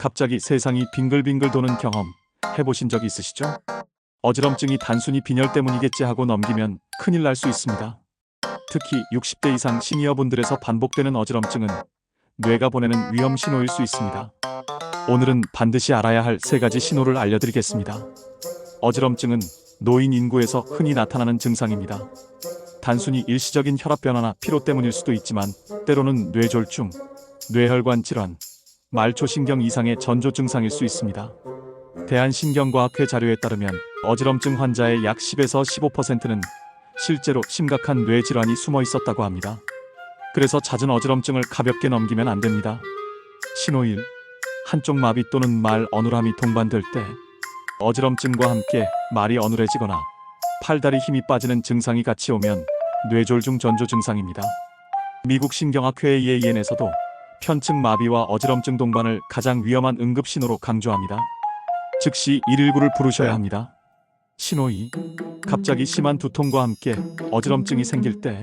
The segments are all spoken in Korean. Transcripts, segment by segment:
갑자기 세상이 빙글빙글 도는 경험 해보신 적 있으시죠? 어지럼증이 단순히 빈혈 때문이겠지 하고 넘기면 큰일 날 수 있습니다. 특히 60대 이상 시니어분들에서 반복되는 어지럼증은 뇌가 보내는 위험 신호일 수 있습니다. 오늘은 반드시 알아야 할 세 가지 신호를 알려드리겠습니다. 어지럼증은 노인 인구에서 흔히 나타나는 증상입니다. 단순히 일시적인 혈압 변화나 피로 때문일 수도 있지만 때로는 뇌졸중, 뇌혈관 질환, 말초신경 이상의 전조 증상일 수 있습니다. 대한신경과학회 자료에 따르면 어지럼증 환자의 약 10에서 15%는 실제로 심각한 뇌 질환이 숨어 있었다고 합니다. 그래서 잦은 어지럼증을 가볍게 넘기면 안 됩니다. 신호 1. 한쪽 마비 또는 말 어눌함이 동반될 때 어지럼증과 함께 말이 어눌해지거나 팔다리 힘이 빠지는 증상이 같이 오면 뇌졸중 전조 증상입니다. 미국 신경학회 EAN에서도 편측 마비와 어지럼증 동반을 가장 위험한 응급 신호로 강조합니다. 즉시 119를 부르셔야 합니다. 신호 2. 갑자기 심한 두통과 함께 어지럼증이 생길 때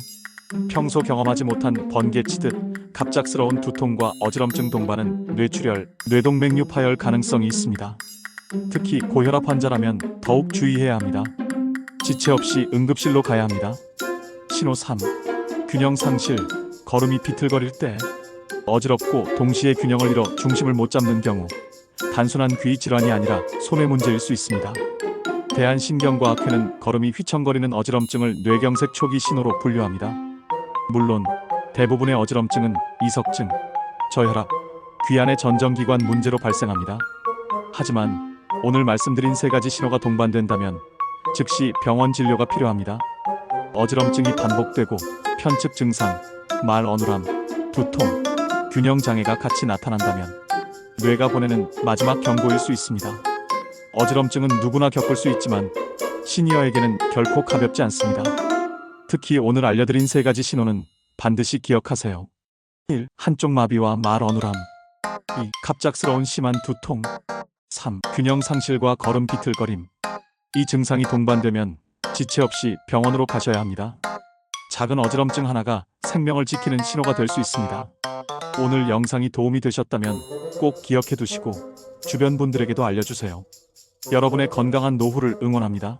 평소 경험하지 못한 번개 치듯 갑작스러운 두통과 어지럼증 동반은 뇌출혈, 뇌동맥류 파열 가능성이 있습니다. 특히 고혈압 환자라면 더욱 주의해야 합니다. 지체 없이 응급실로 가야 합니다. 신호 3. 균형 상실, 걸음이 비틀거릴 때 어지럽고 동시에 균형을 잃어 중심을 못 잡는 경우 단순한 귀 질환이 아니라 손의 문제일 수 있습니다. 대한신경과학회는 걸음이 휘청거리는 어지럼증을 뇌경색 초기 신호로 분류합니다. 물론 대부분의 어지럼증은 이석증, 저혈압, 귀 안의 전정기관 문제로 발생합니다. 하지만 오늘 말씀드린 세 가지 신호가 동반된다면 즉시 병원 진료가 필요합니다. 어지럼증이 반복되고 편측 증상, 말 어눌함, 두통, 균형 장애가 같이 나타난다면 뇌가 보내는 마지막 경고일 수 있습니다. 어지럼증은 누구나 겪을 수 있지만 시니어에게는 결코 가볍지 않습니다. 특히 오늘 알려드린 세 가지 신호는 반드시 기억하세요. 1. 한쪽 마비와 말 어눌함 2. 갑작스러운 심한 두통 3. 균형 상실과 걸음 비틀거림 이 증상이 동반되면 지체 없이 병원으로 가셔야 합니다. 작은 어지럼증 하나가 생명을 지키는 신호가 될 수 있습니다. 오늘 영상이 도움이 되셨다면 꼭 기억해 두시고 주변 분들에게도 알려주세요. 여러분의 건강한 노후를 응원합니다.